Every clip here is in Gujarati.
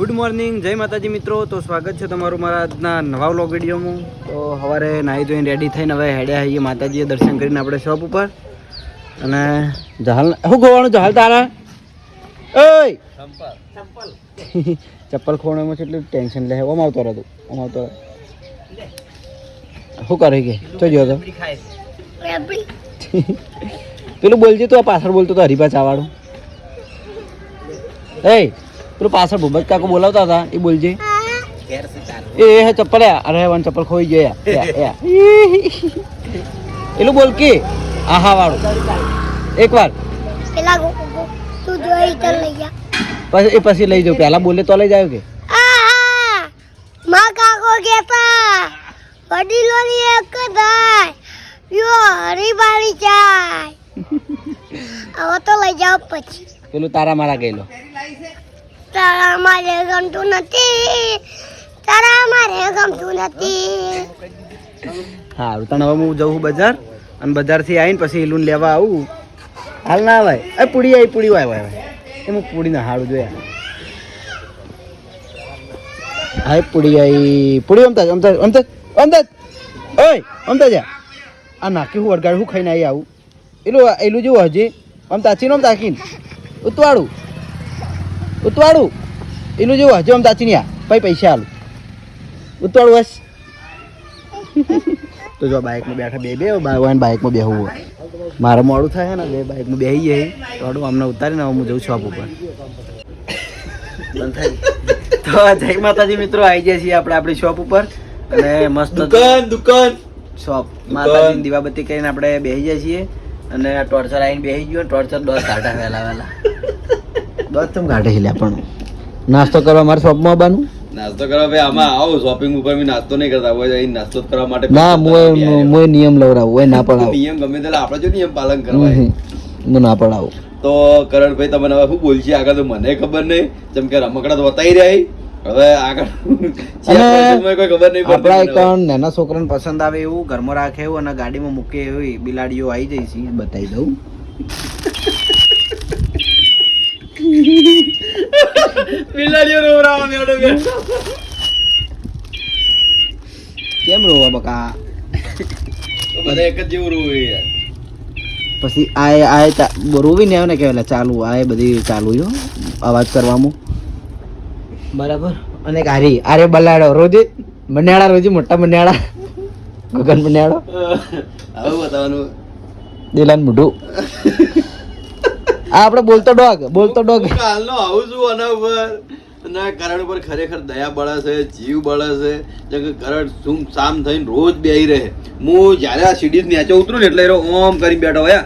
ગુડ મોર્નિંગ જય માતાજી મિત્રો. તો સ્વાગત છે તમારું મારા આજના નવા વ્લોગ વિડીયોમાં. તો સવારે નાહી ધોઈને રેડી થઈને હવે હેડ્યા આવીએ માતાજીએ દર્શન કરીને આપણે શોપ ઉપર. અને જહાલ શું ખોવાનું જહાલ તારા? ઓય! ચપ્પલ ખોવામાં છે એટલું ટેન્શન લે. ઓમ આવતો રહેતું ઓમ આવતો શું કરે કે? તો જો તો. પેલું બોલજે તું આ પાછળ બોલતો તો હરિભા ચાવાળું એ પેલું પાછળ ભૂપત કાકો બોલાવતા હતા એ બોલજે. એ હે ચપ્પલ અરે વન ચપ્પલ ખોઈ ગયા. પેલું બોલ કે આહા વાળું એક વાર પછી એ પછી લઈ જાઉં. પહેલા બોલે તો લઈ જાય કે? આહા! મા કાકો કેતા વડીલોની એક થાય યો હરીબારી જાય હવે તો લઈ જાઓ પછી. પેલું તારા મારા ગયેલો. તારા મારે ગમતું નથી. તારા મારે ગમતું નથી. હારું તને હવે હું જઉં બજાર અને બજારથી આવીને પછી લૂન લેવા આવું. હાલ ના આવે એ પૂડી આવી, પૂડી વાય વાય એ હું પૂડીને હાડું જોયા. હા પૂડી આવી. પૂડી અમતા અમતા અમતા અમતા ઓય અમતા જા. આ નાખી હું વડગાડ હું ખાઈને આવી આવું. એલું એલું જેવું હજી. આમ તાચીને અમતા તાકીને. ઉતવાડું. ઉતવાડું? એનું જેવું હજુ આમ તાચીને આ. પછી પૈસા હાલું ઉતવાડું બસ. તો જો બાઇકમાં બેઠા બે બે બાય બાઇકમાં બેહવું હોય. મારે મોડું થાય ને બે બાઇકમાં બેસી જાય થોડું અમને ઉતારીને હું જઉં શોપ ઉપર. તો જય માતાજી મિત્રો આવી જાય છીએ આપણે આપણી શોપ ઉપર. અને મસ્ત દુકાન દુકાન. શોપ માતાજીની દીવાબત્તી કરીને આપણે બેસી જાય છીએ. અને ટોર્ચર આવીને બેસી ગયો ટોર્ચર દોસ્ત કાઢા વહેલા વહેલા. દોત તમે કાઢે છે પણ. નાસ્તો કરવા મારે શોપમાં આવવાનું? નાસ્તો કરવા ભાઈ આમાં આવો શોપિંગ ઉપર બી નાસ્તો નહીં કરતા હોય અહીં નાસ્તો કરવા માટે ના મોય મોય નિયમ લવરાવું હોય ના પડાવું. નિયમ ગમે તેટલા આપણે જો નિયમ પાલન કરવા હું ના પડાવું. તો કરણભાઈ તમને હવે શું બોલશે? આગળ તો મને ખબર નહીં. જેમ કે રમકડા તો બતાવી રહ્યા હવે આગળમાં આપણા એક નાના છોકરાને પસંદ આવે એવું ઘરમાં રાખે એવું અને ગાડીમાં મૂકે એવી બિલાડીઓ આવી જાય છે બતાવી દઉં. બિલાડીઓ રોવરાવા બેઠો બે કેમ રોવા બકા? બધા એક જ જેવું રોવે યાર. પછી આ આ તા- રોવી ને આવે ને કહેવાય ચાલુ આ બધી ચાલુ જો અવાજ કરવામાં. બરાબર? અને આરી આરે બલાડો રોજે મન્યાળા રોજે મોટા મન્યાળા. ગગન મન્યાળો. હવે બતાવવાનું. દિલાન મુઢું. આ આપણે બોલતો ડોગ બોલતો ડોગ. હું કાલનો આવું છું આના ઉપર. અને આ કરણ ઉપર ખરેખર દયા બળે છે જીવ બળે છે. કે કરણ સુમ શામ થઈને રોજ બેહી રહે. હું જ્યારે આ સીડી નીચે ઉતરું ને એટલે ઓમ કરીને બેઠો હોય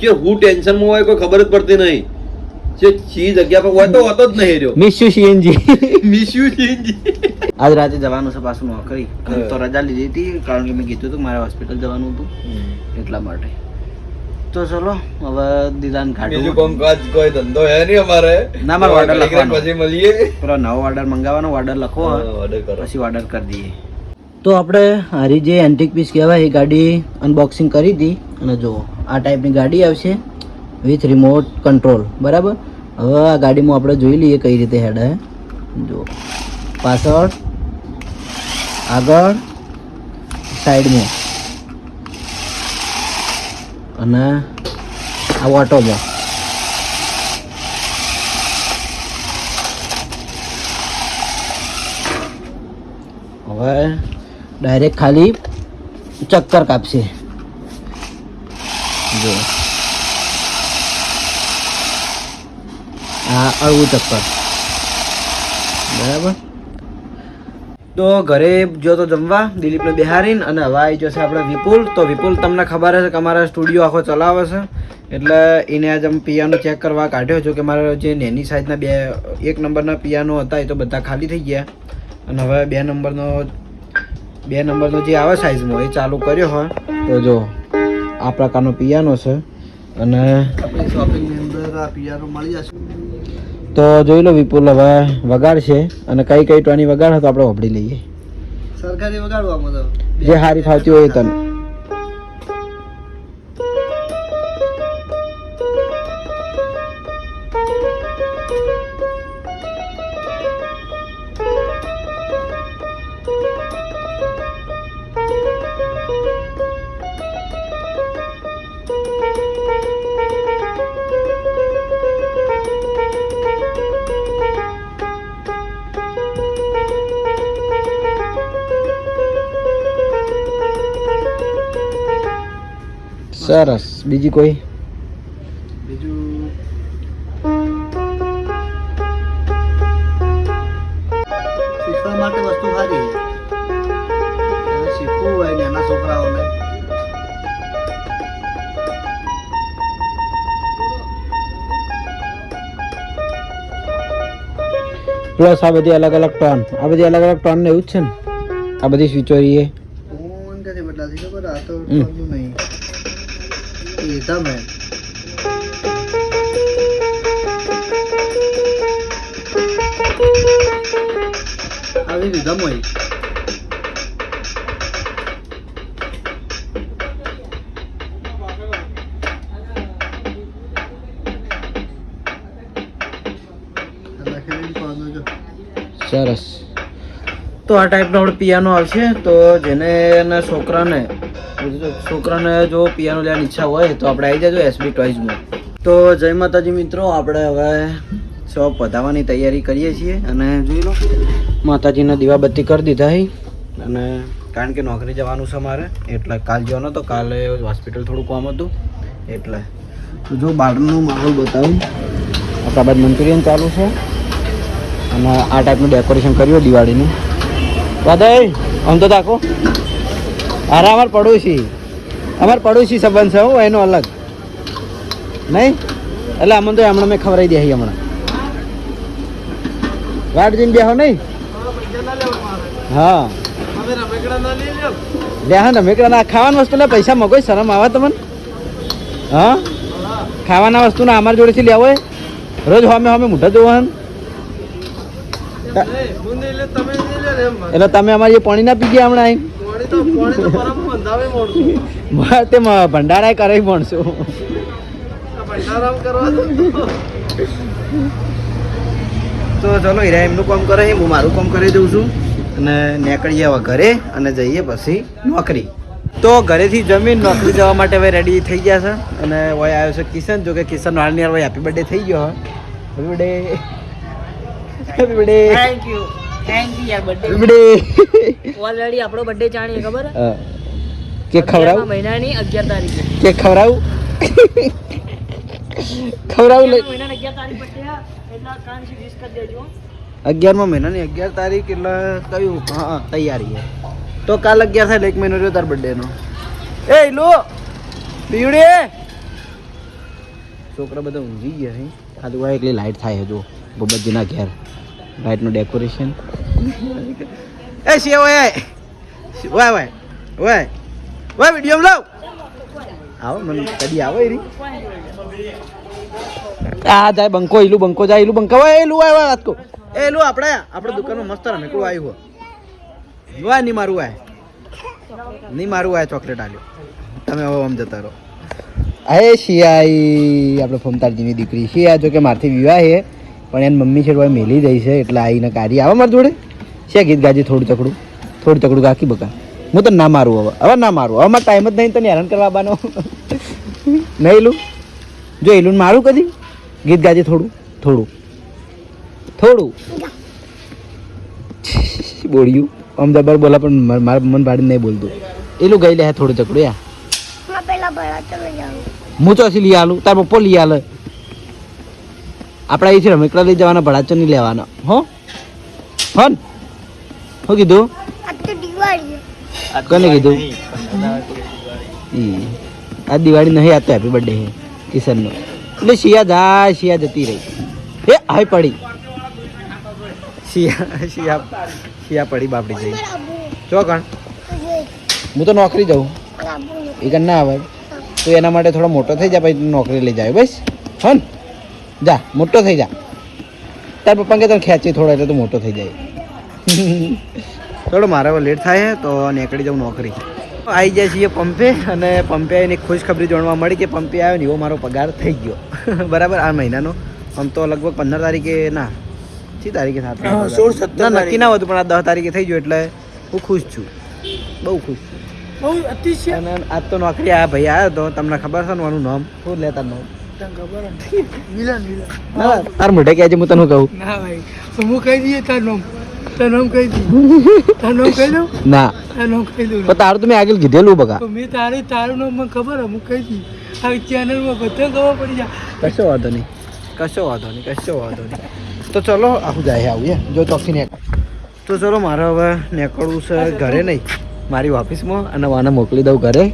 કે હું ટેન્શનમાં હોય કોઈ ખબર જ પડતી નહીં. જે ચી જગ્યા પર હોય તો હોતો જ નહીં રહ્યો. Miss you CNG miss you આજ રાતે જવાનું છે પાછું નોકરી. તો રજા લીધી હતી કારણ કે મેં કીધું હતું મારે હોસ્પિટલ જવાનું હતું. એટલા માટે. તો ચલો હવે દિલાન બીજું કોમ કાજ કોઈ ધંધો હે નહીં અમારે? ના, મારે ઓર્ડર લખવાનો. પછી મળીએ. પેલો નવો ઓર્ડર મંગાવવાનો ઓર્ડર લખો. પછી ઓર્ડર કરી દઈએ. તો આપણે હારી જે એન્ટિક પીસ કહેવાય એ ગાડી અનબોક્સિંગ કરી હતી અને જુઓ આ ટાઈપની ગાડી આવશે વિથ રિમોટ કંટ્રોલ બરાબર? હવે આ ગાડીમાં આપણે જોઈ લઈએ કઈ રીતે હેડ હે. જુઓ. પાછળ આગળ સાઈડમાં અને આ ઓટોમાં હવે ડાયરેક્ટ ખાલી ચક્કર કાપશે. જો. આ અળવું ચક્કર. બરાબર? તો ઘરે જો તો જમવા, દિલીપને બિહારીને અને હવે આવી જશે આપણે વિપુલ. તો વિપુલ, તમને ખબર હશે કે અમારા સ્ટુડિયો આખો ચલાવે છે. એટલે એને આજે પિયાનો ચેક કરવા કાઢ્યો જો કે મારા જે નેની સાઈઝના બે, એક નંબરના પિયાનો હતા એ તો બધા ખાલી થઈ ગયા. અને હવે બે નંબરનો બે નંબરનો જે આવે સાઈઝમાં એ ચાલુ કર્યો હોય. તો જો, આ પ્રકારનો પિયાનો છે. અને આપણી શોપિંગની અંદર આ પિયાનો મળી જશે. તો જોઈ લો વિપુલ હવે વગાડ છે અને કઈ કઈ ટોની વગાડ તો આપણે વાપરી લઈએ. સરકારી વગાડવા જે સારી ફાવતી હોય તને. સરસ. બીજી કોઈ? બીજું શીખવા માટે વસ્તુ સારી. શીખવું હોય નાના છોકરાઓને. પ્લસ આ બધી અલગ અલગ ટોન આ બધી અલગ અલગ ટોન ને એવું જ છે ને? આ બધી સ્વીચોરી એ. ફોન ક્યાંથી બદલાતી ખબર? આ તો નહીં. એ તમે. આવી લીધા જો સરસ. તો આ ટાઈપનો આપણે પિયાનો આવશે તો જેને એના છોકરાને છોકરાને જો પિયાનો લેવાની ઈચ્છા હોય તો આપણે આવી જજો એસબી ટોઈઝમાં તો જય માતાજી મિત્રો, આપણે હવે શોપ વધાવવાની તૈયારી કરીએ છીએ અને જોઈ લો, માતાજીના દીવાબત્તી કરી દીધા હી. અને કારણ કે નોકરી જવાનું છે મારે, એટલે કાલ જવાનો તો કાલે હોસ્પિટલ થોડું કામ હતું, એટલે જો બહારનું માહોલ બતાવું. આપણા બાદ મંચુરિયન ચાલુ છે. અને આ ટાઈપનું ડેકોરેશન કર્યું દિવાળીનું. દાદા આમ તો તાકો અરે અમાર પડોશી. અમાર પડોશી સંબંધ છે હો એનો અલગ. નહીં? એટલે અમને તો હમણાં મેં ખવડાવી દે હમણાં. વાટ જઈને બેહો નહીં. હા. લે હા રમેકડા ના ખાવાની વસ્તુ પૈસા મગો શરમ આવે તમને? હા? ખાવાના વસ્તુ ના અમારી જોડેથી લેવો રોજ હોમે હોમે મોઢા જોવાનું એટલે તમે અમારી પાણી ના પી ગયા હમણાં આઈને? મારે તે મ- ભંડારા કરાવી છું તો. ચલો હીરા એમનું કામ કરે હું મારું કામ કરી દઉં છું. અને નીકળીએ હવે ઘરે અને જઈએ પછી નોકરી. તો ઘરેથી જમીન નોકરી જવા માટે હવે રેડી થઈ ગયા છે. અને હવે આવ્યો છે કિશન જો કે કિશન વાળની યાર હેપી બર્થડે થઈ ગયો happy birthday happy birthday thank you thank you યાર બર્થડે ઓલરેડી આપણો બર્થડે જાણીએ ખબર? કે ખવડાવું? મહિનાની અગિયાર તારીખે. કે ખવડાવું? ખવડાવું મહિનાની અગિયાર તારીખ birthday હે, એટલે કાનથી wish કરી દેજો. અગિયારમા મહિનાની અગિયાર તારીખ એટલે કયું? હા તૈયારી છે. તો કાલ અગિયાર થાય એક મહિનો રહ્યો તાર બર્થડે નો. એ લો બીવડે છોકરા બધા ઊંઘી ગયા છે ખાલી એકલી લાઈટ થાય હજુ જો ગોબતજીના ઘેર. લાઈટનું ડેકોરેશન એ શિયા વાય વાય ઓય વાય વાય વીડિયો લાવ આવો મને કદી આવો એરી. આ જાય બંકો ઈલું બંકો જાય ઈલું બંકો. વાય એલું વાય વાય વાત કો એ એલું આપણે આપણે દુકાનમાં મસ્ત રમેકડું આવ્યું હો. વાય નહીં મારું આય. નહીં મારું આય ચોકલેટ આલ્યો. તમે હવે આમ જતા રહો. અરે શિયાઈ આપણે ફમતારજીની દીકરી. શિયા જો કે મારથી વિવાહ છે પણ એની મમ્મી છે મેલી જાય છે એટલે આવીને કાઢી. આવે મારી જોડે. છે ગીત ગાજે થોડું ચકડું. થોડું ચકડું ગાકી બકા. હું તો ના મારું હવે. હવે ના મારું. હવે મારે ટાઈમ જ નહીં તને હેરાન કરવા આવવાનો. નહીં એલું જો એલું મારું કદી? ગીત ગાજે થોડું. થોડું. થોડું. બોલ્યું આમ દબર બોલા પણ માર- મન ભાડીને નહીં બોલતું. એલું ગઈ લે થોડું ચકડું યા. હું ચોસી લઈ આલું. તાર પપ્પો લઈ આલે. આપણે અહીંથી રમેકડા લઈ જવાના ભડાચો નહીં લેવાના. હો? હન શું કીધું? આ તો કોને કીધું? ઈ. આ દિવાળી નહીં આ તો હેપી બર્થડે હે કિશનનો. એટલે શિયા જાય શિયા જતી રહી. એ હાય પડી. શિયા શિયા શિયા પડી બાપડી જઈ. ચો કણ. હું તો નોકરી જાઉં. એ કણ ના આવે. તો એના માટે થોડો મોટો થઈ જાય પછી નોકરી લઈ જાય બસ. હન જા મોટો થઈ જા. તાર પપ્પા કે તને ખેંચી થોડો એટલે તું મોટો થઈ જાય. થોડો મારે હવે લેટ થાય છે તો નીકળી જાઉં નોકરી. આવી જાય છીએ પંપે અને પંપે આવીને ખુશ ખબરી જાણવા મળી કે પંપે આવ્યો ને એવો મારો પગાર થઈ ગયો. બરાબર આ મહિનાનો. આમ તો લગભગ પંદર તારીખે ના છી તારીખે સોળ, સત્તર ના નક્કી ના હતું પણ આ દસ તારીખે થઈ ગયું એટલે હું ખુશ છું. બહુ ખુશ છું. બહુ અતિશય. અને આજ તો નોકરી આ ભાઈ આવ્યો તો તમને ખબર છે ને મારું નામ શું લેતા નામ? ના તાર મોઢે કહેજે હું તને કહું ના ભાઈ તો હું કહી દઈએ તાર નામ તાર નામ કહી દઉં તાર નામ કહી દઉં ના કહી દઉં પણ તારું તો મેં આગળ કીધેલું બકા તો મેં તારે તારું નામ મને ખબર હું કહી દી આ ચેનલમાં બધા ખબર પડી જાય કશો વાંધો નહીં કશો વાંધો નહીં કશો વાંધો નહીં તો ચલો આવું જાય આવીએ જો ચોકથી ને તો ચલો મારે હવે નીકળવું છે ઘરે નહીં. મારી ઓફિસમાં અને વાને મોકલી દઉં ઘરે.